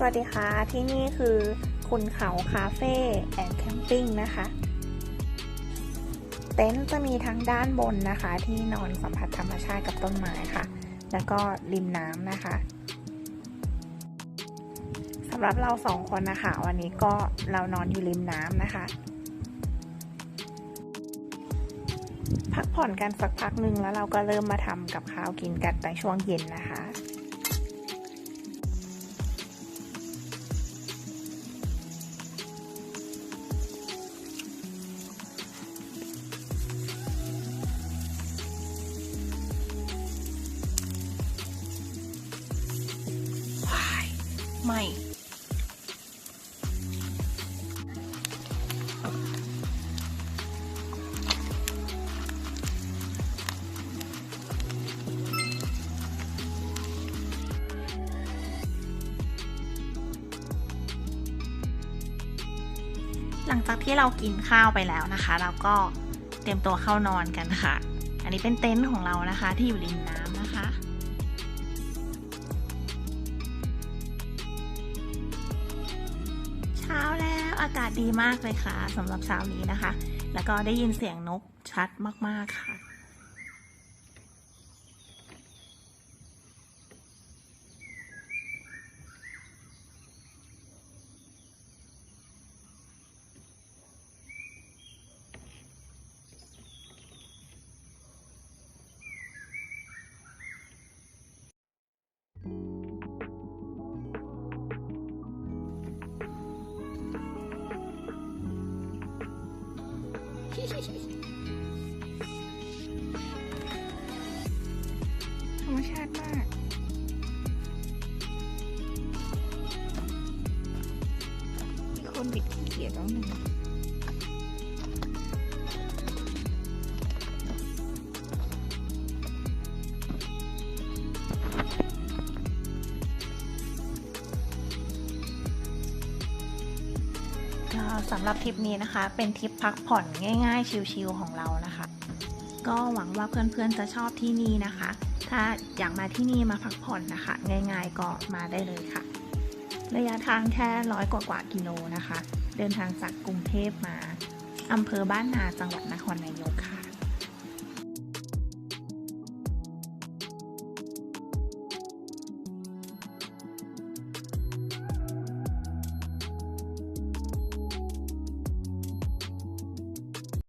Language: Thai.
สวัสดีค่ะ ที่นี่คือคุณเขาคาเฟ่แอนด์แคมปิ้งนะคะ เต็นท์จะมีทั้งด้านบนนะคะ ที่นอนสัมผัสธรรมชาติกับต้นไม้ค่ะ แล้วก็ริมน้ำนะคะสำหรับเราสองคนนะคะ วันนี้ก็เรานอนอยู่ริมน้ำนะคะ พักผ่อนกันสักพักหนึ่งแล้วเราก็เริ่มมาทำกับข้าวกินกันในช่วงเย็นนะคะ ไม่หลังจากที่เรากินข้าวไปแล้วนะคะ เราก็เตรียมตัวเข้านอนกันค่ะ อันนี้เป็นเต็นท์ของเรานะคะ ที่อยู่ริมน้ำนะคะ อากาศดีมากเลยค่ะสำหรับเช้านี้นะคะ แล้วก็ได้ยินเสียงนกชัดมากๆค่ะ ธรรมชาติมาก มีคนบิดขี้เกียจแล้วหนึ่ง สำหรับทริปนี้นะคะ เป็นทริปพักผ่อนง่ายๆ ชิลๆของเรานะคะ ก็หวังว่าเพื่อนๆจะชอบที่นี่นะคะ ถ้าอยากมาที่นี่มาพักผ่อนนะคะ ง่ายๆก็มาได้เลยค่ะ ระยะทางแค่ร้อยกว่ากว่ากิโลนะคะ เดินทางจากกรุงเทพมาอำเภอบ้านนาจังหวัดนครนายกค่ะ